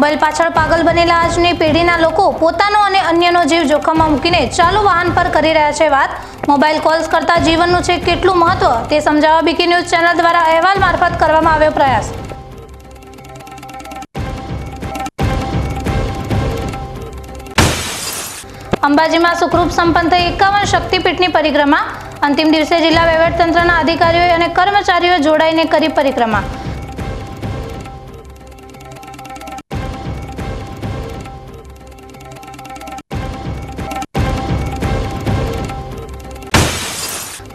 Mobile પાછળ પાગલ બનેલા આજની પેઢીના લોકો પોતાનો અને અન્યનો જીવ જોખમમાં મૂકીને ચાલુ વાહન પર કરી રહ્યા છે વાત. મોબાઈલ કોલ્સ કરતા જીવનનું છે કેટલું મહત્વ તે સમજાવવા બીકી ન્યૂઝ ચેનલ દ્વારા અહેવાલ મારફત કરવામાં આવ્યો પ્રયાસ. અંબાજીમાં સુખરૂપ સંપન્ન થઈ એકાવન શક્તિપીઠની પરિક્રમા. અંતિમ દિવસે જિલ્લા વહીવટતંત્રના અધિકારીઓ અને કર્મચારીઓ જોડાઈને કરી પરિક્રમા.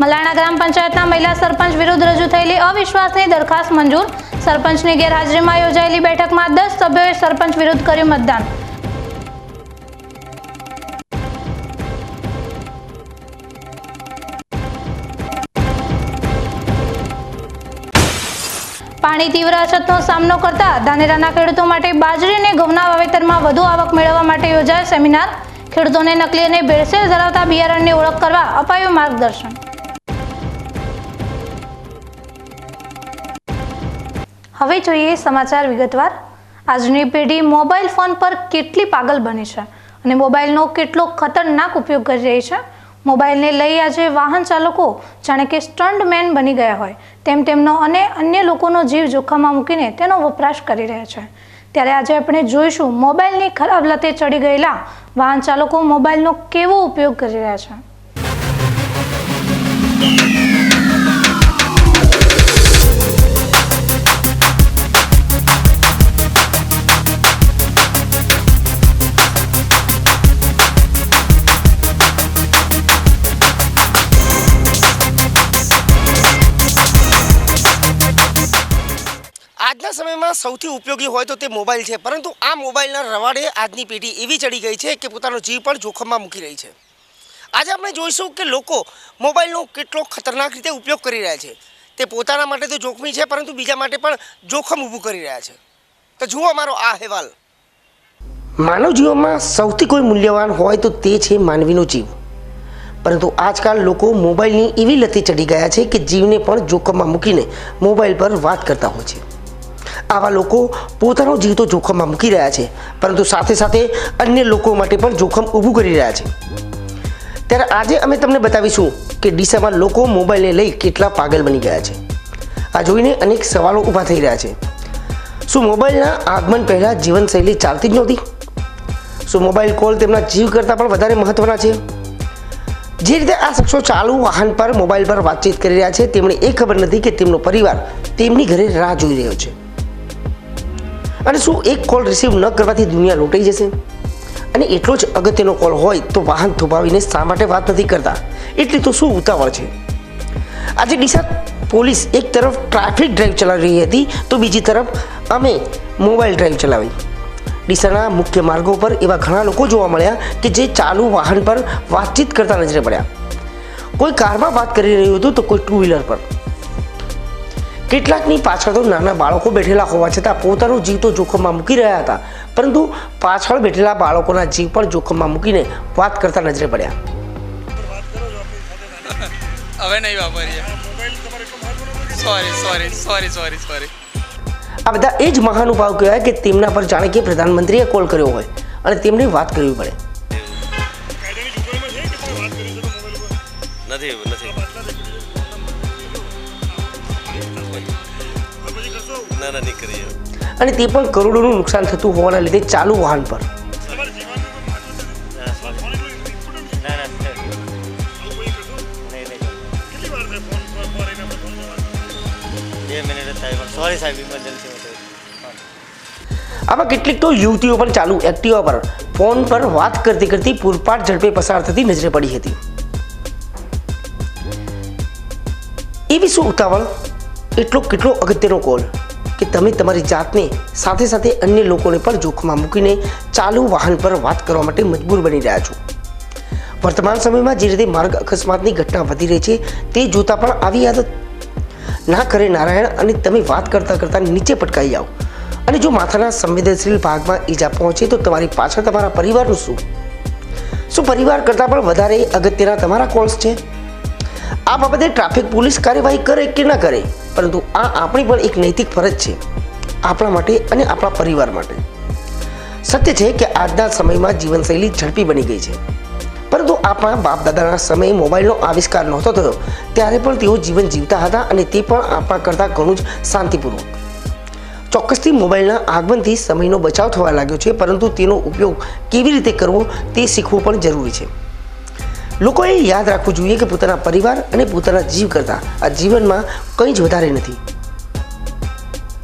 મલાણા ગ્રામ પંચાયતના મહિલા સરપંચ વિરુદ્ધ રજૂ થયેલી અવિશ્વાસની દરખાસ્ત મંજૂર. સરપંચની ગેરહાજરીમાં યોજાયેલી બેઠકમાં દસ સભ્યોએ સરપંચ વિરુદ્ધ કર્યું મતદાન. પાણી તીવ્ર અછતનો સામનો કરતા ધાનેરાના ખેડૂતો માટે બાજરી અને ઘઉંના વાવેતરમાં વધુ આવક મેળવવા માટે યોજાયો સેમિનાર. ખેડૂતોને નકલી અને ભેળસેળ ધરાવતા બિયારણની ઓળખ કરવા અપાયું માર્ગદર્શન. હવે જોઈએ સમાચાર વિગતવાર. આજની પેઢી મોબાઈલ ફોન પર કેટલી પાગલ બની છે અને મોબાઈલનો કેટલો ખતરનાક ઉપયોગ કરી રહી છે? મોબાઈલને લઈ આજે વાહન ચાલકો જાણે કે સ્ટન્ટ મેન બની ગયા હોય. તેમ તેમનો અને અન્ય લોકોનો જીવ જોખમમાં મૂકીને તેનો વપરાશ કરી રહ્યા છે. ત્યારે આજે આપણે જોઈશું મોબાઈલની ખરાબ લતે ચડી ગયેલા વાહન ચાલકો મોબાઈલનો કેવો ઉપયોગ કરી રહ્યા છે? સૌથી ઉપયોગી હોય તો તે મોબાઈલ છે. પરંતુ આ મોબાઈલના રવાડે આજની પેઢી એવી ચડી ગઈ છે કે પોતાનો જીવ પણ જોખમમાં મૂકી રહી છે. આજે આપણે જોઈશું કે લોકો મોબાઈલનો કેટલો ખતરનાક રીતે ઉપયોગ કરી રહ્યા છે. તે પોતાના માટે તો જોખમી છે, પરંતુ બીજા માટે પણ જોખમ ઊભું કરી રહ્યા છે. તો જુઓ અમારો આ અહેવાલ. માનવ જીવનમાં સૌથી કોઈ મૂલ્યવાન હોય તો તે છે માનવીનો જીવ. પરંતુ આજકાલ લોકો મોબાઈલની એવી લતી ચડી ગયા છે કે જીવને પણ જોખમમાં મૂકીને મોબાઈલ પર વાત કરતા હોય છે. આવા લોકો પોતાનો જીવ તો જોખમમાં મૂકી રહ્યા છે. પરંતુ સાથે સાથે અન્ય લોકો માટે પણ જોખમ ઊભું કરી રહ્યા છે. ત્યારે આજે અમે તમને બતાવીશું કે ડીસામાં લોકો મોબાઈલને લઈ કેટલા પાગલ બની ગયા છે. આ જોઈને અનેક સવાલો ઊભા થઈ રહ્યા છે. શું મોબાઈલના આગમન પહેલાં જીવનશૈલી ચાલતી જ નહોતી? શું મોબાઈલ કોલ તેમના જીવ કરતાં પણ વધારે મહત્ત્વના છે? જે રીતે આ શખ્સો ચાલુ વાહન પર મોબાઈલ પર વાતચીત કરી રહ્યા છે, તેમણે એ ખબર નથી કે તેમનો પરિવાર તેમની ઘરે રાહ જોઈ રહ્યો છે. અને શું એક કોલ રિસીવ ન કરવાથી દુનિયા લૂંટાઈ જશે? અને એટલો જ અગત્યનો કોલ હોય તો વાહન થોભાવીને શા માટે વાત નથી કરતા? એટલી તો શું ઉતાવળ છે? આજે ડીસા પોલીસ એક તરફ ટ્રાફિક ડ્રાઈવ ચલાવી રહી હતી, તો બીજી તરફ અમે મોબાઈલ ડ્રાઈવ ચલાવી. ડીસાના મુખ્ય માર્ગો પર એવા ઘણા લોકો જોવા મળ્યા કે જે ચાલુ વાહન પર વાતચીત કરતા નજરે પડ્યા. કોઈ કારમાં વાત કરી રહ્યું હતું તો કોઈ ટુ વ્હીલર પર. કેટલાકની પાછળ તો નાના બાળકો બેઠેલા હોવા છતાં પોતાનો જીવ તો જોખમમાં મૂકી રહ્યા હતા. પરંતુ પાછળ બેઠેલા બાળકોના જીવ પણ જોખમમાં મૂકીને વાત કરતા નજરે પડ્યા. હવે નહીં વાપરીએ. Sorry sorry sorry sorry sorry આ બધા એ જ મહાનુભાવ કહેવાય કે તેમના પર જાણે કે પ્રધાનમંત્રીએ કોલ કર્યો હોય અને તેમણે વાત કરવી પડે. નથી. ના ના નહીં કરીએ અને તે પણ કરોડોનું નુકસાન થતું હોવાના લીધે ચાલુ વાહન પર. આમાં કેટલીક તો યુવતીઓ પણ ચાલુ એક્ટિવા પર. ફોન પર વાત કરતી કરતી પૂરપાટ ઝડપે પસાર થતી નજરે પડી હતી. એવી શું ઉતાવળ? એટલો કેટલો અગત્યનો કોલ કે તમે તમારી જાતને સાથે સાથે અન્ય લોકોને પણ જોખમમાં મૂકીને ચાલુ વાહન પર વાત કરવા માટે મજબૂર બની રહ્યા છો. વર્તમાન સમયમાં જે રીતે માર્ગ અકસ્માતની ઘટના વધી રહી છે, તે જોતાં પણ આવી આદત. ના કરે નારાયણ અને તમે વાત કરતાં કરતાં નીચે પટકાઈ જાઓ. અને જો માથાના સંવેદનશીલ ભાગમાં ઈજા પહોંચે તો તમારી પાછળ તમારા પરિવારનું શું? શું પરિવાર કરતાં પણ વધારે અગત્યના તમારા કોલ્સ છે? આ બાબતે ટ્રાફિક પોલીસ કાર્યવાહી કરે કે ન કરે? પરંતુ આ આપણી પણ એક નૈતિક ફરજ છે, આપણા માટે અને આપણા પરિવાર માટે. સત્ય છે કે આજના સમયમાં જીવનશૈલી ઝડપી બની ગઈ છે. પરંતુ આપણા બાપ દાદાના સમયે મોબાઈલનો આવિષ્કાર નહોતો થયો, ત્યારે પણ તેઓ જીવન જીવતા હતા અને તે પણ આપણા કરતાં ઘણું જ શાંતિપૂર્વક. ચોક્કસથી મોબાઈલના આગમનથી સમયનો બચાવ થવા લાગ્યો છે, પરંતુ તેનો ઉપયોગ કેવી રીતે કરવો તે શીખવું પણ જરૂરી છે. લોકોએ યાદ રાખવું જોઈએ કે પોતાના પરિવાર અને પોતાના જીવ કરતાં આ જીવનમાં કંઈ જ વધારે નથી.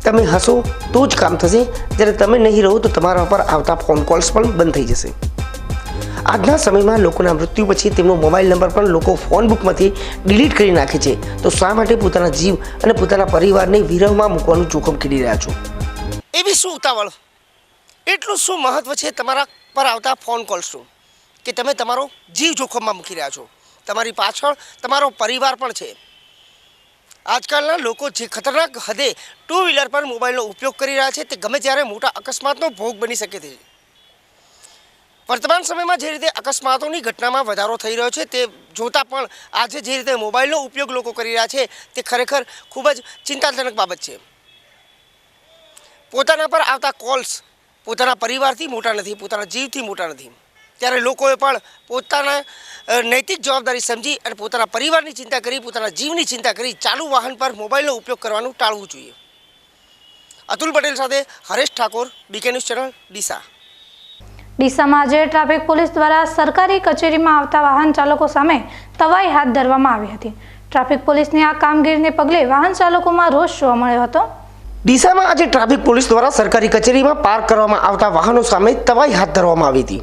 તમે હસો તો જ કામ થશે. જ્યારે તમે નહીં રહો તો તમારા પર આવતા ફોન કોલ્સ પણ બંધ થઈ જશે. આજના સમયમાં લોકોના મૃત્યુ પછી તેમનો મોબાઈલ નંબર પણ લોકો ફોન બુકમાંથી ડિલીટ કરી નાખે છે. તો શા માટે પોતાના જીવ અને પોતાના પરિવારને વિરહમાં મૂકવાનું જોખમ ખેડી રહ્યા છો? એવી શું ઉતાવળ? એટલું શું મહત્વ છે તમારા પર આવતા ફોન કોલ્સનું કે તમે તમારો જીવ જોખમમાં મૂકી રહ્યા છો. તમારી પાછળ તમારો પરિવાર પણ છે. આજકાલના લોકો જે ખતરનાક હદે ટુ વ્હીલર પર મોબાઈલનો ઉપયોગ કરી રહ્યા છે, તે ગમે ત્યારે મોટા અકસ્માતનો ભોગ બની શકે છે. વર્તમાન સમયમાં જે રીતે અકસ્માતોની ઘટનામાં વધારો થઈ રહ્યો છે, તે જોતાં પણ આજે જે રીતે મોબાઈલનો ઉપયોગ લોકો કરી રહ્યા છે, તે ખરેખર ખૂબ જ ચિંતાજનક બાબત છે. પોતાના પર આવતા કોલ્સ પોતાના પરિવારથી મોટા નથી, પોતાના જીવથી મોટા નથી. ત્યારે લોકોએ પણ પોતાના નૈતિક જવાબદારી સમજી અને પોતાના પરિવારની ચિંતા કરી પોતાના જીવની ચિંતા કરી ચાલુ વાહન પર મોબાઈલનો ઉપયોગ કરવાનું ટાળવું જોઈએ. અતુલ પટેલ સાથે Haresh Thakor BK news channel Deesa. ડીસામાં આજે ટ્રાફિક પોલીસ દ્વારા સરકારી કચેરીમાં આવતા વાહન ચાલકો સામે તવાઈ હાથ ધરવામાં આવી હતી. ટ્રાફિક પોલીસની આ કામગીરીને પગલે વાહન ચાલકોમાં રોષ જોવા મળ્યો હતો. ડીસામાં આજે ટ્રાફિક પોલીસ દ્વારા સરકારી કચેરીમાં પાર્ક કરવામાં આવતા વાહનો સામે તવાઈ હાથ ધરવામાં આવી હતી.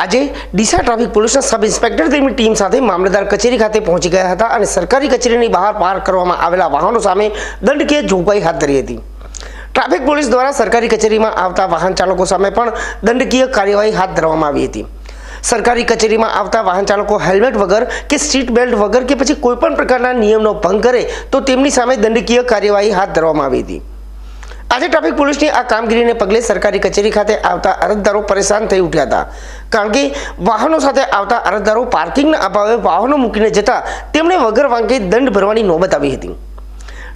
આજે ડીસા ટ્રાફિક પોલીસના સબ ઇન્સ્પેક્ટર તેમની ટીમ સાથે મામલતદાર કચેરી ખાતે પહોંચી ગયા હતા અને સરકારી કચેરીની બહાર પાર્ક કરવામાં આવેલા વાહનો સામે દંડકીય જોગવાઈ હાથ ધરી હતી. ટ્રાફિક પોલીસ દ્વારા સરકારી કચેરીમાં આવતા વાહન ચાલકો સામે પણ દંડકીય કાર્યવાહી હાથ ધરવામાં આવી હતી. સરકારી કચેરીમાં આવતા વાહન ચાલકો હેલ્મેટ વગર કે સીટ બેલ્ટ વગર કે પછી કોઈપણ પ્રકારના નિયમનો ભંગ કરે તો તેમની સામે દંડકીય કાર્યવાહી હાથ ધરવામાં આવી હતી. આજે ટ્રાફિક પોલીસની આ કામગીરીને પગલે સરકારી કચેરી ખાતે આવતા અરજદારો પરેશાન થઈ ઉઠ્યા હતા. કારણ કે વાહનો સાથે આવતા અરજદારો પાર્કિંગના અભાવે વાહનો મૂકીને જતા તેમણે વગર વાંકે દંડ ભરવાની નોબત આવી હતી.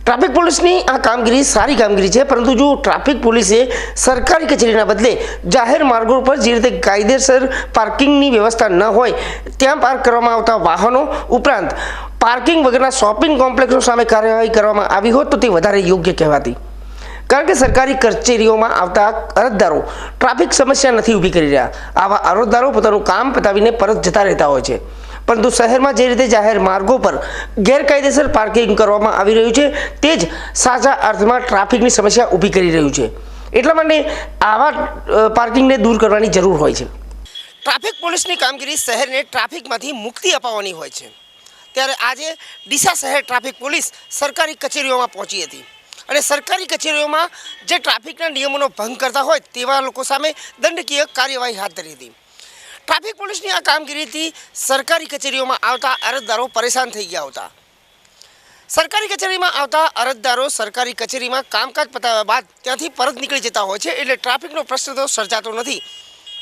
ટ્રાફિક પોલીસની આ કામગીરી સારી કામગીરી છે, પરંતુ જો ટ્રાફિક પોલીસે સરકારી કચેરીના બદલે જાહેર માર્ગો પર જે રીતે કાયદેસર પાર્કિંગની વ્યવસ્થા ન હોય, ત્યાં પાર્ક કરવામાં આવતા વાહનો ઉપરાંત પાર્કિંગ વગરના શોપિંગ કોમ્પ્લેક્સો સામે કાર્યવાહી કરવામાં આવી હોત તો તે વધારે યોગ્ય કહેવાતી. કારણ કે સરકારી કચેરીઓમાં આવતા અરજદારો ટ્રાફિક સમસ્યા નથી ઊભી કરી રહ્યા. આવા અરજદારો પોતાનું કામ પતાવીને પરત જતા રહેતા હોય છે. પરંતુ શહેરમાં જે રીતે જાહેર માર્ગો પર ગેરકાયદેસર પાર્કિંગ કરવામાં આવી રહ્યું છે, તે જ સાચા અર્થમાં ટ્રાફિકની સમસ્યા ઊભી કરી રહ્યું છે. એટલા માટે આવા પાર્કિંગને દૂર કરવાની જરૂર હોય છે. ટ્રાફિક પોલીસની કામગીરી શહેરને ટ્રાફિકમાંથી મુક્તિ અપાવવાની હોય છે. ત્યારે આજે ડીસા શહેર ટ્રાફિક પોલીસ સરકારી કચેરીઓમાં પહોંચી હતી. અને સરકારી કચેરીઓમાં જે ટ્રાફિકના નિયમોનો ભંગ કરતા હોય તેવા લોકો સામે દંડકીય કાર્યવાહી હાથ ધરી હતી. ટ્રાફિક પોલીસની આ કામગીરીથી સરકારી કચેરીઓમાં આવતા અરજદારો પરેશાન થઈ ગયા હતા. સરકારી કચેરીમાં આવતા અરજદારો સરકારી કચેરીમાં કામકાજ પતાવ્યા બાદ ત્યાંથી પરત નીકળી જતા હોય છે એટલે ટ્રાફિકનો પ્રશ્ન તો સર્જાતો નથી.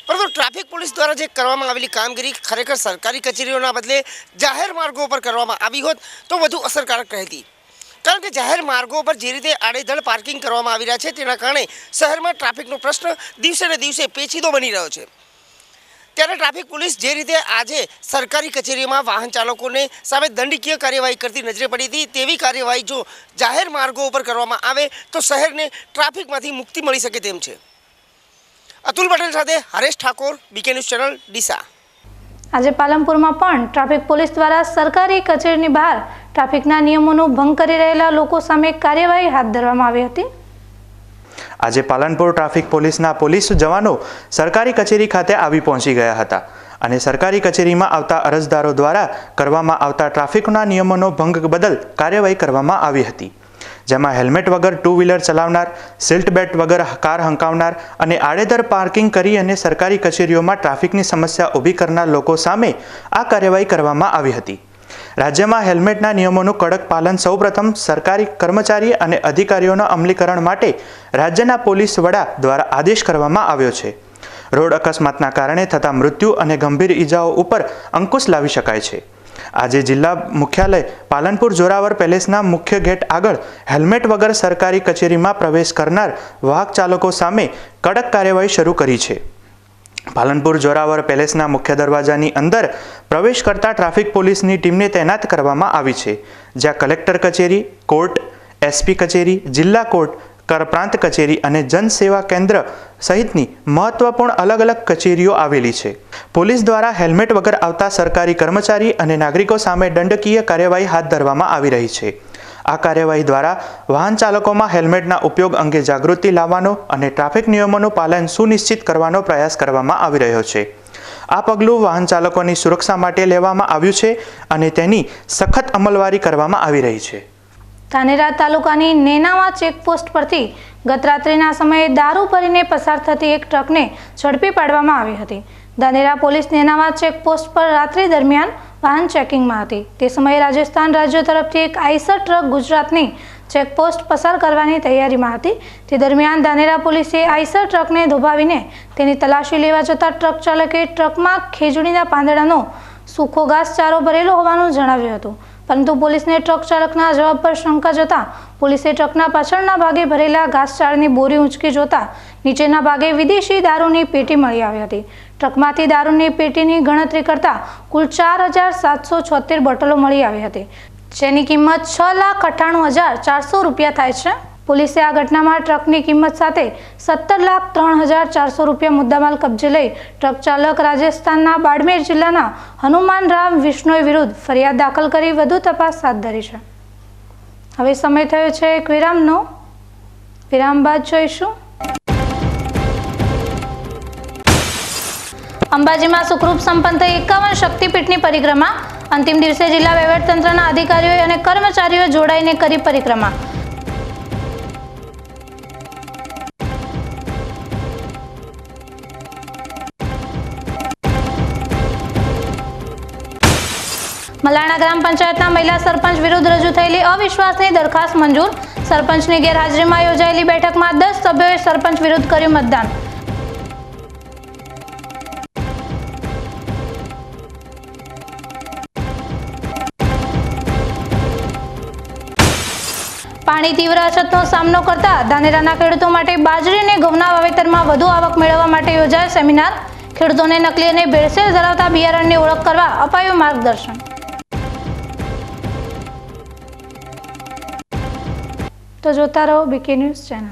પરંતુ ટ્રાફિક પોલીસ દ્વારા જે કરવામાં આવેલી કામગીરી ખરેખર સરકારી કચેરીઓના બદલે જાહેર માર્ગો પર કરવામાં આવી હોત તો વધુ અસરકારક રહેતી. કારણ કે જાહેર માર્ગો પર જે રીતે આડેધડ પાર્કિંગ કરવામાં આવી રહ્યા છે, તેના કારણે શહેરમાં ટ્રાફિકનો પ્રશ્ન દિવસે ને દિવસે પેચીદો બની રહ્યો છે. ત્યારે ટ્રાફિક પોલીસ જે રીતે આજે સરકારી કચેરીમાં વાહન ચાલકોને સામે દંડકીય કાર્યવાહી કરતી નજરે પડી હતી, તેવી કાર્યવાહી જો જાહેર માર્ગો ઉપર કરવામાં આવે, તો શહેરને ટ્રાફિકમાંથી મુક્તિ મળી શકે તેમ છે. અતુલ પટેલ સાથે Haresh Thakor, BK news channel Deesa. આજે પાલનપુરમાં પણ ટ્રાફિક પોલીસ દ્વારા સરકારી કચેરીની બહાર ટ્રાફિકના નિયમોનો ભંગ કરી રહેલા લોકો સામે કાર્યવાહી હાથ ધરવામાં આવી હતી. આજે પાલનપુર ટ્રાફિક પોલીસના પોલીસ જવાનો સરકારી કચેરી ખાતે આવી પહોંચી ગયા હતા અને સરકારી કચેરીમાં આવતા અરજદારો દ્વારા કરવામાં આવતા ટ્રાફિકના નિયમોનો ભંગ બદલ કાર્યવાહી કરવામાં આવી હતી. જેમાં હેલ્મેટ વગર ટુ વ્હીલર ચલાવનાર, સિલ્ટ બેટ વગર કાર હંકાવનાર અને આડેધર પાર્કિંગ કરી અને સરકારી કચેરીઓમાં ટ્રાફિકની સમસ્યા ઊભી કરનાર લોકો સામે આ કાર્યવાહી કરવામાં આવી હતી. રાજ્યમાં હેલ્મેટના નિયમોનું કડક પાલન સૌપ્રથમ સરકારી કર્મચારી અને અધિકારીઓના અમલીકરણ માટે રાજ્યના પોલીસ વડા દ્વારા આદેશ કરવામાં આવ્યો છે. રોડ અકસ્માતના કારણે થતા મૃત્યુ અને ગંભીર ઈજાઓ ઉપર અંકુશ લાવી શકાય છે. આજે જિલ્લા મુખ્યાલય પાલનપુર જોરાવર પેલેસના મુખ્ય ગેટ આગળ હેલ્મેટ વગર સરકારી કચેરીમાં પ્રવેશ કરનાર વાહક ચાલકો સામે કડક કાર્યવાહી શરૂ કરી છે. પાલનપુર જોરાવર પેલેસના મુખ્ય દરવાજાની અંદર પ્રવેશ કરતા ટ્રાફિક પોલીસની ટીમને તૈનાત કરવામાં આવી છે, જ્યાં કલેક્ટર કચેરી, કોર્ટ, એસપી કચેરી, જિલ્લા કોર્ટ, કર પ્રાંત કચેરી અને જનસેવા કેન્દ્ર સહિતની મહત્વપૂર્ણ અલગ અલગ કચેરીઓ આવેલી છે. પોલીસ દ્વારા હેલ્મેટ વગર આવતા સરકારી કર્મચારી અને નાગરિકો સામે દંડકીય કાર્યવાહી હાથ ધરવામાં આવી રહી છે. આ કાર્યવાહી દ્વારા વાહન ચાલકોમાં હેલ્મેટના ઉપયોગ અંગે જાગૃતિ લાવવાનો અને ટ્રાફિક નિયમોનું પાલન સુનિશ્ચિત કરવાનો પ્રયાસ કરવામાં આવી રહ્યો છે. આ પગલું વાહન ચાલકોની સુરક્ષા માટે લેવામાં આવ્યું છે અને તેની સખત અમલવારી કરવામાં આવી રહી છે. ધાનેરા તાલુકાની નેનાવા ચેકપોસ્ટ પરથી ગત રાત્રિના સમયે દારૂ ભરીને પસાર થતી એક ટ્રકને ઝડપી પાડવામાં આવી હતી. ધાનેરા પોલીસ નેનાવા ચેકપોસ્ટ પર રાત્રિ દરમિયાન વાહન ચેકિંગમાં હતી. તે સમયે રાજસ્થાન રાજ્ય તરફથી એક આઈસર ટ્રક ગુજરાતની ચેકપોસ્ટ પસાર કરવાની તૈયારીમાં હતી. તે દરમિયાન ધાનેરા પોલીસે આઈસર ટ્રકને ધોભાવીને તેની તલાશી લેવા જતાં ટ્રક ચાલકે ટ્રકમાં ખેજડીના પાંદડાનો સૂકો ઘાસચારો ભરેલો હોવાનું જણાવ્યું હતું. પરંતુ પોલીસને ટ્રક ચાલકના જવાબ પર શંકા જતાં પોલીસે ટ્રકના પાછળના ભાગે ભરેલા ઘાસચાળની બોરી ઊંચકી જોતા નીચેના ભાગે વિદેશી દારૂની પેટી મળી આવી હતી. ટ્રકમાંથી દારૂની પેટીની ગણતરી કરતા કુલ ચાર હજાર સાતસો છોતેર બોટલો મળી આવી હતી. જેની કિંમત છ લાખ અઠ્ઠાણું હજાર ચારસો રૂપિયા થાય છે. પોલીસે આ ઘટનામાં ટ્રકની કિંમત સાથે સત્તર લાખ ત્રણ હજાર ચારસો રૂપિયા મુદ્દામાલ કબજે લઈ ટ્રક ચાલક રાજસ્થાનના બાડમેર જિલ્લાના હનુમાન રામ વિષ્ણોઈ વિરુદ્ધ ફરિયાદ દાખલ કરી વધુ તપાસ હાથ ધરી છે. હવે સમય થયો છે એક વિરામનો. વિરામ બાદ જોઈશું. અંબાજીમાં સુખરૂપ સંપન્ન થઈ એકાવન શક્તિપીઠની પરિક્રમા. અંતિમ દિવસે જિલ્લા વહીવટતંત્રના અધિકારીઓ અને કર્મચારીઓ જોડાઈને કરી પરિક્રમા. મલાણા ગ્રામ પંચાયતના મહિલા સરપંચ વિરુદ્ધ રજૂ થયેલી અવિશ્વાસની દરખાસ્ત મંજૂર. સરપંચની ગેરહાજરીમાં યોજાયેલી બેઠકમાં દસ સભ્યોએ સરપંચ વિરુદ્ધ કર્યું મતદાન. પાણી તીવ્ર અછતનો સામનો કરતા ધાનેરાના ખેડૂતો માટે બાજરી અને ઘઉંના વાવેતરમાં વધુ આવક મેળવવા માટે યોજાયો સેમિનાર. ખેડૂતોને નકલી અને ભેળસેળ ધરાવતા બિયારણની ઓળખ કરવા અપાયું માર્ગદર્શન. તો જોતા રહો BK news channel.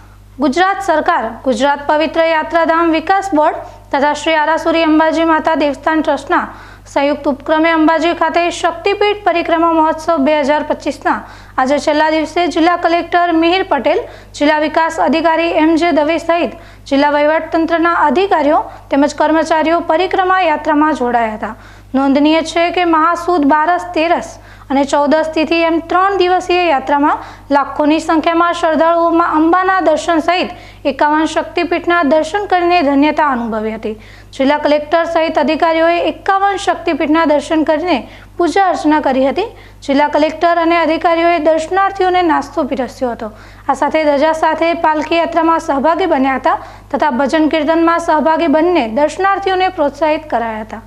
ગુજરાત સરકાર, ગુજરાત પવિત્ર યાત્રાધામ વિકાસ બોર્ડ તથા શ્રી આરાસુરી અંબાજી માતા દેવસ્થાન ટ્રસ્ટના સંયુક્ત ઉપક્રમે અંબાજી ખાતે શક્તિપીઠ પરિક્રમા મહોત્સવ બે હજાર પચીસના આજે છેલ્લા દિવસે જિલ્લા કલેક્ટર મિહિર પટેલ, જિલ્લા વિકાસ અધિકારી એમ જે દવે સહિત જિલ્લા વહીવટતંત્રના અધિકારીઓ તેમજ કર્મચારીઓ પરિક્રમા યાત્રામાં જોડાયા હતા. નોંધનીય છે કે મહાસુદ બારસ તેરસ અને ચૌદસ તિથિ એમ ત્રણ દિવસીય યાત્રામાં લાખોની સંખ્યામાં શ્રદ્ધાળુઓમાં અંબાના દર્શન સહિત એકાવન શક્તિપીઠના દર્શન કરીને ધન્યતા અનુભવી હતી. જિલ્લા કલેક્ટર સહિત અધિકારીઓએ એકાવન શક્તિપીઠના દર્શન કરીને પૂજા અર્ચના કરી હતી. જિલ્લા કલેક્ટર અને અધિકારીઓએ દર્શનાર્થીઓને નાસ્તો પીરસ્યો હતો. આ સાથે ધજા સાથે પાલખી યાત્રામાં સહભાગી બન્યા હતા તથા ભજન કીર્તનમાં સહભાગી બનીને દર્શનાર્થીઓને પ્રોત્સાહિત કરાયા હતા.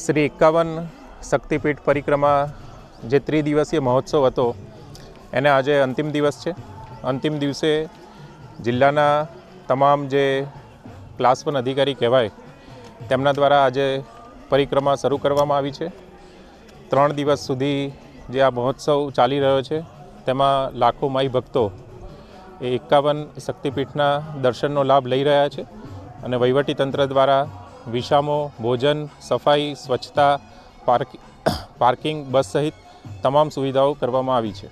શ્રી એકાવન શક્તિપીઠ પરિક્રમા જે ત્રિદિવસીય મહોત્સવ હતો, એને આજે અંતિમ દિવસ છે. અંતિમ દિવસે જિલ્લાના તમામ જે ક્લાસ વન અધિકારી કહેવાય, તેમના દ્વારા આજે પરિક્રમા શરૂ કરવામાં આવી છે. ત્રણ દિવસ સુધી જે આ મહોત્સવ ચાલી રહ્યો છે, તેમાં લાખો માઈ ભક્તો એ એકાવન શક્તિપીઠના દર્શનનો લાભ લઈ રહ્યા છે અને વહીવટીતંત્ર દ્વારા વિસામો ભોજન, સફાઈ, સ્વચ્છતા, પાર્ક, પાર્કિંગ, બસ સહિત તમામ સુવિધાઓ કરવામાં આવી છે.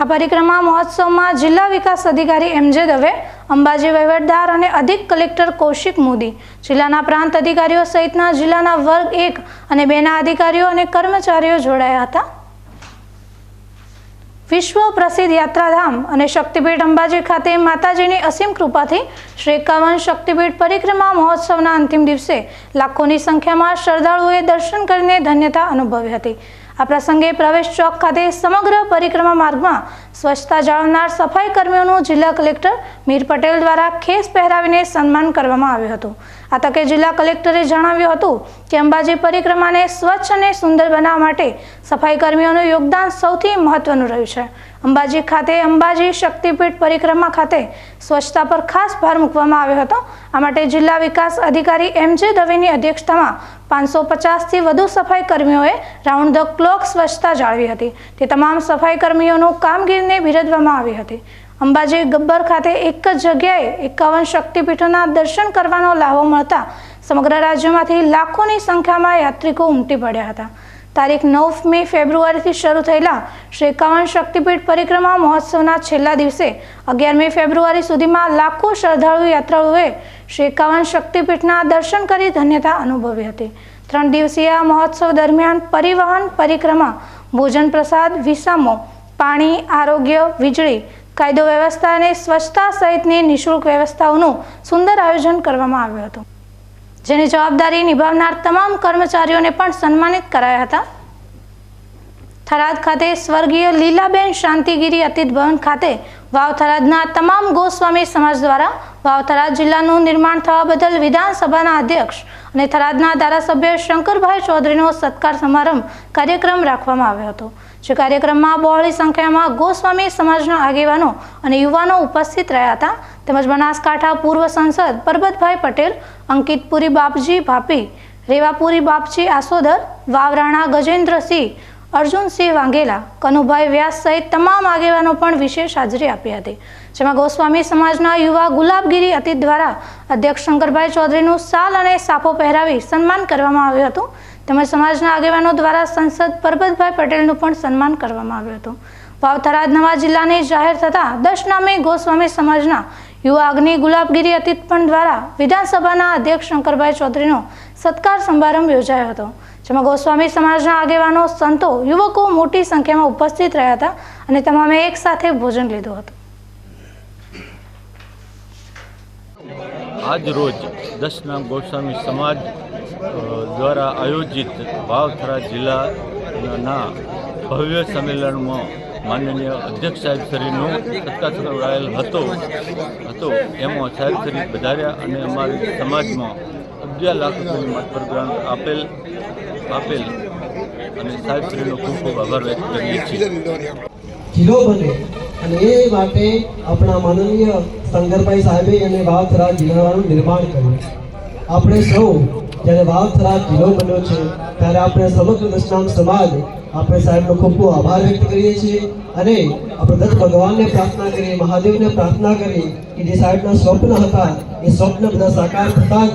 આ પરિક્રમા મહોત્સવમાં જિલ્લા વિકાસ અધિકારી એમ જે દવે, અંબાજી વહીવટદાર અને અધિક કલેક્ટર કૌશિક મોદી, જિલ્લાના પ્રાંત અધિકારીઓ સહિતના જિલ્લાના વર્ગ એક અને બેના અધિકારીઓ અને કર્મચારીઓ જોડાયા હતા. વિશ્વ પ્રસિદ્ધ યાત્રાધામ અને શક્તિપીઠ અંબાજી ખાતે માતાજીની અસીમ કૃપાથી શ્રી એકાવન શક્તિપીઠ પરિક્રમા મહોત્સવના અંતિમ દિવસે લાખોની સંખ્યામાં શ્રદ્ધાળુઓએ દર્શન કરીને ધન્યતા અનુભવી હતી. આ પ્રસંગે પ્રવેશ ચોક ખાતે સમગ્ર પરિક્રમા માર્ગમાં સ્વચ્છતા જાળવનાર સફાઈ કર્મીઓનું જિલ્લા કલેક્ટર મીર પટેલ દ્વારા ખેસ પહેરાવીને સન્માન કરવામાં આવ્યું હતું. આ તકે જિલ્લા કલેક્ટરે જણાવ્યું હતું કે અંબાજી પરિક્રમાને સ્વચ્છ અને સુંદર બનાવવા માટે સફાઈ કર્મીઓનું યોગદાન સૌથી મહત્વનું રહ્યું છે. અંબાજી ખાતે અંબાજી શક્તિપીઠ પરિક્રમા ખાતે સ્વચ્છતા પર ખાસ ભાર મૂકવામાં આવ્યો હતો. આ માટે જિલ્લા વિકાસ અધિકારી એમ જે દવેની અધ્યક્ષતામાં પાંચસો પચાસથી વધુ સફાઈ કર્મીઓએ રાઉન્ડ ધ ક્લોક સ્વચ્છતા જાળવી હતી. તે તમામ સફાઈ કર્મીઓનું કામગીરીને બિરદવામાં આવી હતી. અંબાજી ગબ્બર ખાતે એક જ જગ્યાએ એકાવન શક્તિપીઠોના દર્શન કરવાનો લાહો મળતા સમગ્ર રાજ્યમાંથી લાખોની સંખ્યામાં યાત્રિકો ઉમટી પડ્યા હતા. તારીખ નવ મે ફેબ્રુઆરીથી શરૂ થયેલા શ્રી એકાવન શક્તિપીઠ પરિક્રમા મહોત્સવના છેલ્લા દિવસે અગિયાર મે ફેબ્રુઆરી સુધીમાં લાખો શ્રદ્ધાળુ યાત્રાળુઓએ શ્રી એકાવન શક્તિપીઠના દર્શન કરી ધન્યતા અનુભવી હતી. ત્રણ દિવસીય મહોત્સવ દરમિયાન પરિવહન પરિક્રમા, ભોજન પ્રસાદ, વિસામો, પાણી, આરોગ્ય, વીજળી, કાયદો વ્યવસ્થા અને સ્વચ્છતા સહિતની નિઃશુલ્ક વ્યવસ્થાઓનું સુંદર આયોજન કરવામાં આવ્યું હતું. જેની જવાબદારી નિભાવનાર તમામ કર્મચારીઓને પણ સન્માનિત કરાયા હતા. થરાદ ખાતે સ્વર્ગીય લીલાબેન શાંતિગીરી અતિથ ભવન ખાતે વાવ થરાદના તમામ ગોસ્વામી સમાજ દ્વારા વાવ થરાદ જિલ્લાનું નિર્માણ થવા બદલ વિધાનસભાના અધ્યક્ષ અને થરાદના ધારાસભ્ય શંકરભાઈ ચૌધરીનો સત્કાર સમારંભ કાર્યક્રમ રાખવામાં આવ્યો હતો, જે કાર્યક્રમમાં બહોળી સંખ્યામાં ગોસ્વામી સમાજના આગેવાનો અને યુવાનો ઉપસ્થિત રહ્યા હતા. તેમજ બનાસકાંઠા પૂર્વ સંસદ પરબતભાઈ પટેલ, અંકિતપુરી બાપજી ભાપી, રેવાપુરી બાપજી આસોદર, વાવરાણા ગજેન્દ્રસિંહ, અર્જુનસિંહ વાંગેલા કનુભાઈ વ્યાસ સહિત તમામ આગેવાનો પણ વિશેષ હાજરી આપી હતી. જેમાં ગોસ્વામી સમાજના યુવા ગુલાબગીરી અતિથ દ્વારા અધ્યક્ષ શંકરભાઈ ચૌધરીનું સાલ અને સાફો પહેરાવી સન્માન કરવામાં આવ્યું હતું. તેમજ સમાજના આગેવાનો દ્વારા સંસદ પરબતભાઈ પટેલનું પણ સન્માન કરવામાં આવ્યું હતું. વાવથરા નવા જિલ્લાની જાહેર થતાં દસ નામી ગોસ્વામી સમાજના યુવા ગુલાબગીરી અતિથપણ દ્વારા વિધાનસભાના અધ્યક્ષ શંકરભાઈ ચૌધરીનો સત્કાર સમારંભ યોજાયો હતો, જેમાં ગોસ્વામી સમાજના આગેવાનો, સંતો, યુવકો મોટી સંખ્યામાં ઉપસ્થિત રહ્યા હતા અને તમામે એક સાથે ભોજન લીધું હતું. આજ રોજ દસના ગોસ્વામી સમાજ દ્વારા આયોજિત ભાવથરા જિલ્લાના ભવ્ય સંમેલનમાં માનનીય અધ્યક્ષ સાહેબ શ્રીનો સત્કાર કરાયેલ હતો હતો. એમાં સાહેબ શ્રી વધાર્યા અને અમારી સમાજમાં અગિયાર લાખ રૂપિયાની માત્ર ગ્રાન્ટ આપેલ આપેલ અને સાહેબ શ્રીનો ખૂબ ખૂબ આભાર વ્યક્ત કરીએ છીએ. જિલ્લો બને અને એ માટે આપણા માનનીય શંકરભાઈ સાહેબે અને વાવથરા જિલ્લાનું નિર્માણ કર્યું. આપણે સૌ જ્યારે વાવથરા જિલ્લો બન્યો છે, ત્યારે આપણે સમગ્ર દશનામ સમાજ આપણે સાહેબનો ખૂબ ખૂબ આભાર વ્યક્ત કરીએ છીએ અને આપણે દત્ત ભગવાનને પ્રાર્થના કરીએ, મહાદેવને પ્રાર્થના કરીએ કે જે સાહેબના સ્વપ્ન હતા, એ સ્વપ્ન બધા સાકાર થતા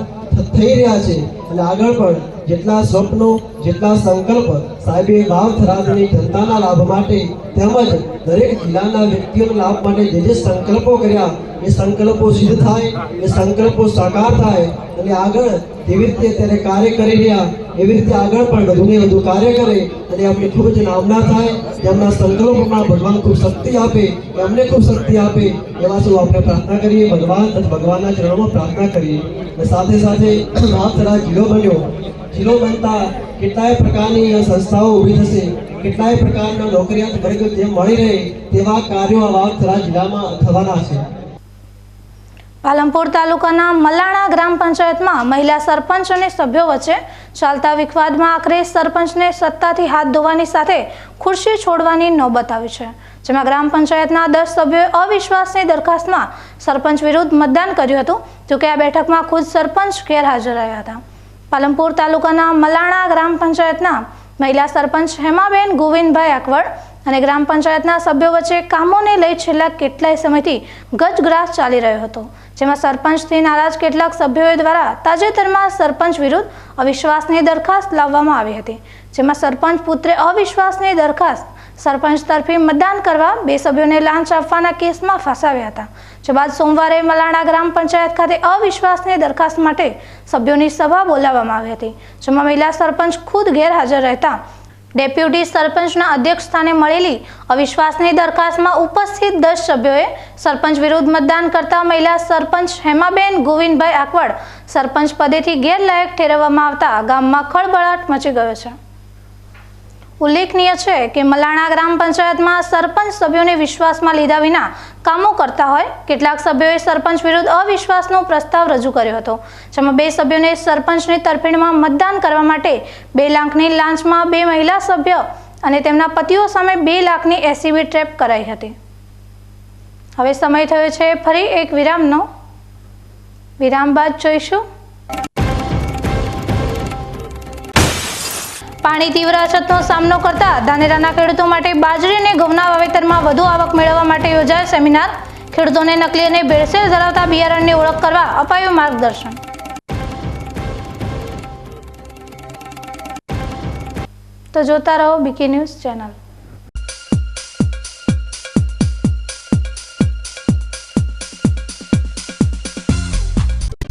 થઈ રહ્યા છે. અને આગળ પણ જેટલા સ્વપ્નો, જેટલા સંકલ્પ સાહેબે વાવ થરાદની જનતાના લાભ માટે તેમજ દરેક જિલ્લાના વ્યક્તિઓના લાભ માટે જે જે સંકલ્પો કર્યા, એ સંકલ્પો સિદ્ધ થાય, એ સંકલ્પો સાકાર થાય અને આગળ જેવી રીતે તેને કાર્ય કરી રહ્યા, એવી રીતે આગળ પણ વધુને વધુ કાર્ય કરે અને આપણે ખૂબ જ નામના થાય તેમના સંકલ્પોમાં ભગવાન ખૂબ શક્તિ આપે એમને ખૂબ શક્તિ આપે, એવા શું આપણે પ્રાર્થના કરીએ, ભગવાન ભગવાનના ચરણોમાં પ્રાર્થના કરીએ. અને સાથે સાથે રાત જિલ્લો બન્યો. જિલ્લો બનતા કેટલાય પ્રકારની સંસ્થાઓ ઊભી થશે, કેટલાય પ્રકારના નોકરિયાત વર્ગ જે મળી રહે, તેવા કાર્યો આ વાવથરા જિલ્લામાં થવાના છે. પાલનપુર તાલુકાના મલાણા ગ્રામ પંચાયતમાં મહિલા સરપંચ અને સભ્યો વચ્ચે ચાલતા વિખવાદમાં આખરે સરપંચને સત્તાથી હાથ ધોવાની સાથે ખુરશી છોડવાની નોબત આવી છે, જેમાં ગ્રામ પંચાયતના દસ સભ્યોએ અવિશ્વાસની દરખાસ્તમાં સરપંચ વિરુદ્ધ મતદાન કર્યું હતું જોકે આ બેઠકમાં ખુદ સરપંચ ગેરહાજર રહ્યા હતા. પાલનપુર તાલુકાના મલાણા ગ્રામ પંચાયતના મહિલા સરપંચ હેમાબેન ગોવિંદભાઈ આકવડ અને ગ્રામ પંચાયતના સભ્યો વચ્ચે કામોને લઈ છેલ્લા કેટલાય સમયથી ગજગ્રાસ ચાલી રહ્યો હતો, જેમાં સરપંચથી નારાજ કેટલાક સભ્યોએ દ્વારા તાજેતરમાં સરપંચ વિરુદ્ધ અવિશ્વાસની દરખાસ્ત લાવવામાં આવી હતી, જેમાં સરપંચ પુત્રે અવિશ્વાસની દરખાસ્ત સરપંચ તરફી મતદાન કરવા બે સભ્યોને લાંચ આપવાના કેસમાં ફસાવ્યા હતા, જે બાદ સોમવારે મલાણા ગ્રામ પંચાયત ખાતે અવિશ્વાસની દરખાસ્ત માટે સભ્યોની સભા બોલાવવામાં આવી હતી, જેમાં મહિલા સરપંચ ખુદ ગેરહાજર રહેતા ડેપ્યુટી સરપંચના અધ્યક્ષ સ્થાને મળેલી અવિશ્વાસની દરખાસ્તમાં ઉપસ્થિત દસ સભ્યોએ સરપંચ વિરુદ્ધ મતદાન કરતા મહિલા સરપંચ હેમાબેન ગોવિંદભાઈ આકવડ સરપંચ પદેથી ગેરલાયક ઠેરવવામાં આવતા ગામમાં ખળબળાટ મચી ગયો છે. ઉલ્લેખનીય છે કે મલાણા ગ્રામ પંચાયતમાં સરપંચ સભ્યોને વિશ્વાસમાં લીધા વિના કામો કરતા હોય, કેટલાક સભ્યોએ સરપંચ વિરુદ્ધ અવિશ્વાસનો પ્રસ્તાવ રજૂ કર્યો હતો, જેમાં બે સભ્યોને સરપંચની તરફેણમાં મતદાન કરવા માટે બે લાખની લાંચમાં બે મહિલા સભ્ય અને તેમના પતિઓ સામે બે લાખની એસીબી ટ્રેપ કરાઈ હતી. હવે સમય થયો છે ફરી એક વિરામનો. વિરામ બાદ જોઈશું. પાણી તીવ્ર અછતનો સામનો કરતા ધાનેરાના ખેડૂતો માટે બાજરી અને ઘઉંના વાવેતરમાં વધુ આવક મેળવવા માટે યોજાયો સેમિનાર. ખેડૂતોને નકલી અને ભેળસેળ ધરાવતા બિયારણની ઓળખ કરવા અપાયું માર્ગદર્શન. તો જોતા રહો બીકે ન્યૂઝ ચેનલ.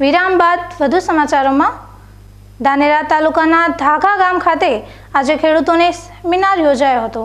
વિરામ બાદ વધુ સમાચારોમાં ધાનેરા તાલુકાના ધાખા ગામ ખાતે આજે ખેડૂતોને સેમિનાર યોજાયો હતો.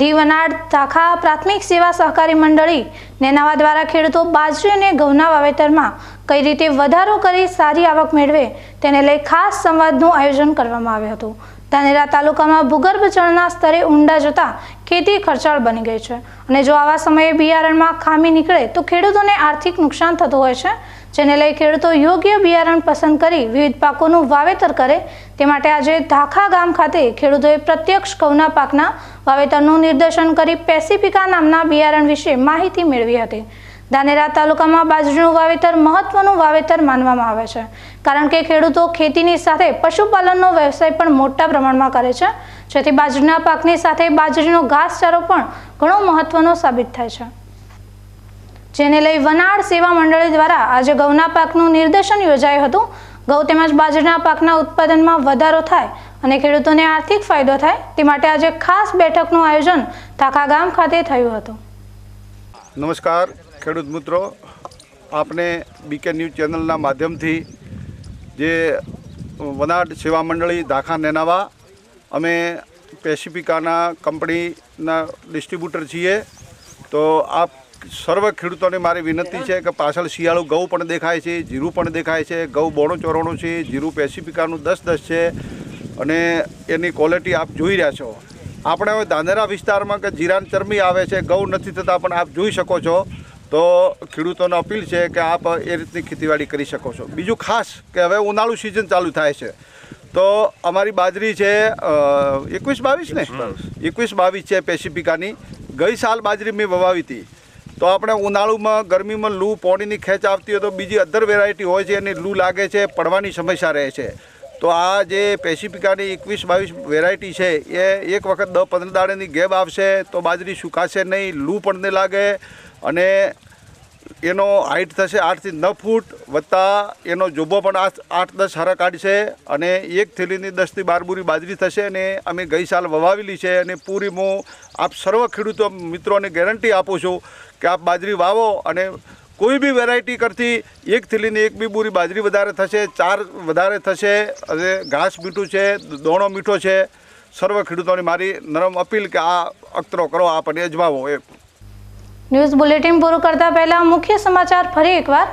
દીવનાડ ધાખા પ્રાથમિક સેવા સહકારી મંડળી નેનાવા દ્વારા ખેડૂતો બાજરી અને ઘઉંના વાવેતરમાં કઈ રીતે વધારો કરી સારી આવક મેળવે તેને લઈ ખાસ સંવાદનું આયોજન કરવામાં આવ્યું હતું. ધાનેરા તાલુકામાં ભૂગર્ભ જળના સ્તરે ઊંડા જતા ખેતી ખર્ચાળ બની ગઈ છે. અને જો આવા સમયે બિયારણમાં ખામી નીકળે તો ખેડૂતોને આર્થિક નુકસાન થતું હોય છે. જેને લઈ ખેડૂતો યોગ્ય બિયારણ પસંદ કરી વિવિધ પાકોનું વાવેતર કરે તે માટે આજે ધાખા ગામ ખાતે ખેડૂતોએ પ્રત્યક્ષ ઘઉંના પાકના વાવેતરનું નિર્દેશન કરી પેસિફિકા નામના બિયારણ વિશે માહિતી મેળવી હતી. ધાનેરા તાલુકામાં બાજરીનું વાવેતર મહત્વનું વાવેતર માનવામાં આવે છે, કારણ કે ખેડૂતો ખેતીની સાથે પશુપાલનનો વ્યવસાય પણ મોટા પ્રમાણમાં કરે છે, જેથી બાજરીના પાકની સાથે બાજરીનો ઘાસચારો પણ ઘણો મહત્વનો સાબિત થાય છે. જેને લઈ વનાડ સેવા મંડળી દ્વારા આજે ઘઉંના પાકનું નિર્દેશન યોજાયું હતું. ઘઉં તેમજ બાજરીના પાકના ઉત્પાદનમાં વધારો થાય અને ખેડૂતોને આર્થિક ફાયદો થાય તે માટે આજે ખાસ બેઠકનું આયોજન થાકા ગામ ખાતે થયું હતું. નમસ્કાર, ખેડૂત મિત્રો. આપને બીકે ન્યૂઝ ચેનલના માધ્યમથી જે વનાડ સેવા મંડળી દાખા નેનાવા, અમે પેસિફિકાના કંપનીના ડિસ્ટ્રીબ્યુટર છીએ. તો આપ સર્વ ખેડૂતોને મારી વિનંતી છે કે પાછળ શિયાળુ ઘઉં પણ દેખાય છે જીરું પણ દેખાય છે ઘઉં બોણો ચોરાણું છે જીરું પેસિફિકાનું દસ દસ છે અને એની ક્વોલિટી આપ જોઈ રહ્યા છો. આપણે હવે ધાનેરા વિસ્તારમાં કે જીરાન ચરમી આવે છે ઘઉં નથી થતા પણ આપ જોઈ શકો છો. તો ખેડૂતોને અપીલ છે કે આપ એ રીતની ખેતીવાડી કરી શકો છો. બીજું ખાસ કે હવે ઉનાળુ સિઝન ચાલુ થાય છે. તો અમારી બાજરી છે એકવીસ બાવીસ ને? એકવીસ બાવીસ છે પેસિફિકાની. ગઈ સાલ બાજરી મેં વવાવી હતી. તો આપણે ઉનાળુમાં ગરમીમાં લૂ પોણીની ખેંચ આવતી હોય તો બીજી અધર વેરાયટી હોય છે, એની લૂ લાગે છે, પડવાની સમસ્યા રહે છે. તો આ જે પેસિફિકાની એકવીસ બાવીસ વેરાયટી છે, એ એક વખત દસ પંદર દાડેની ગેબ આવશે તો બાજરી સુકાશે નહીં, લૂ પણ નહીં લાગે અને એનો હાઇટ થશે આઠથી નવ ફૂટ વત્તા એનો જોબો પણ આઠ દસ હારા કાઢશે અને એક થેલીની દસથી બાર બુરી બાજરી થશે અને અમે ગઈ સાલ વવાવેલી છે અને પૂરી હું આપ સર્વ ખેડૂતો મિત્રોને ગેરંટી આપું છું કે આપ બાજરી વાવો અને કોઈ બી વેરાયટી કરતી એક થેલીની એક બી બુરી બાજરી વધારે થશે, ચાર વધારે થશે, અને ઘાસ મીઠું છે, દોણો મીઠો છે, સર્વ ખેડૂતોની મારી નરમ અપીલ કે આ અખતરો કરો, આપ અને અજમાવો એ ન્યૂઝ બુલેટિન પૂરું કરતા પહેલા મુખ્ય સમાચાર ફરી એકવાર.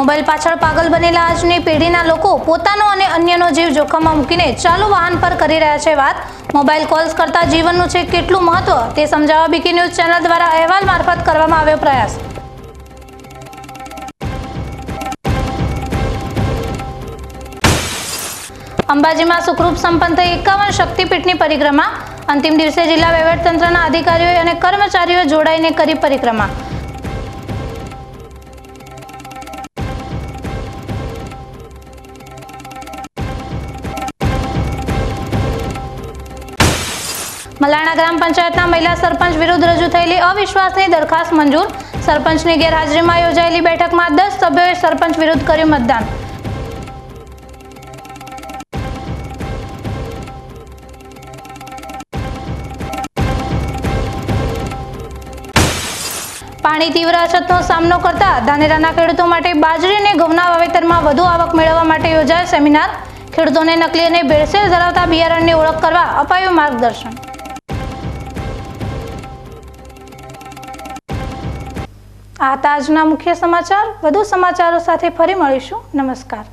મોબાઈલ પાછળ પાગલ બનેલા આજની પેઢીના લોકો પોતાનો અને અન્યનો જીવ જોખમમાં મૂકીને ચાલુ વાહન પર કરી રહ્યા છે વાત. મોબાઈલ કોલ્સ કરતા જીવનનું છે કેટલું મહત્વ તે સમજાવવા બીકી ન્યૂઝ ચેનલ દ્વારા અહેવાલ મારફત કરવામાં આવ્યો પ્રયાસ. અંબાજીમાં સુખરૂપ સંપન્ન થઈ એકાવન શક્તિપીઠની પરિક્રમા. અંતિમ દિવસે જિલ્લા વહીવટતંત્રના અધિકારીઓ અને કર્મચારીઓ જોડાઈને કરી પરિક્રમા. મલાણા ગ્રામ પંચાયતના મહિલા સરપંચ વિરુદ્ધ રજૂ થયેલી અવિશ્વાસની દરખાસ્ત મંજૂર. સરપંચની ગેરહાજરીમાં યોજાયેલી બેઠકમાં દસ સભ્યોએ સરપંચ વિરુદ્ધ કર્યું મતદાન. પાણી તીવ્ર અછતનો સામનો કરતા ધાનેરાના ખેડૂતો માટે બાજરી અને ઘઉંના વાવેતરમાં વધુ આવક મેળવવા માટે યોજાયો સેમિનાર. ખેડૂતોને નકલી અને ભેળસેળ ધરાવતા બિયારણની ઓળખ કરવા અપાયું માર્ગદર્શન. આ તાજના મુખ્ય સમાચાર. વધુ સમાચારો સાથે ફરી મળીશું. નમસ્કાર.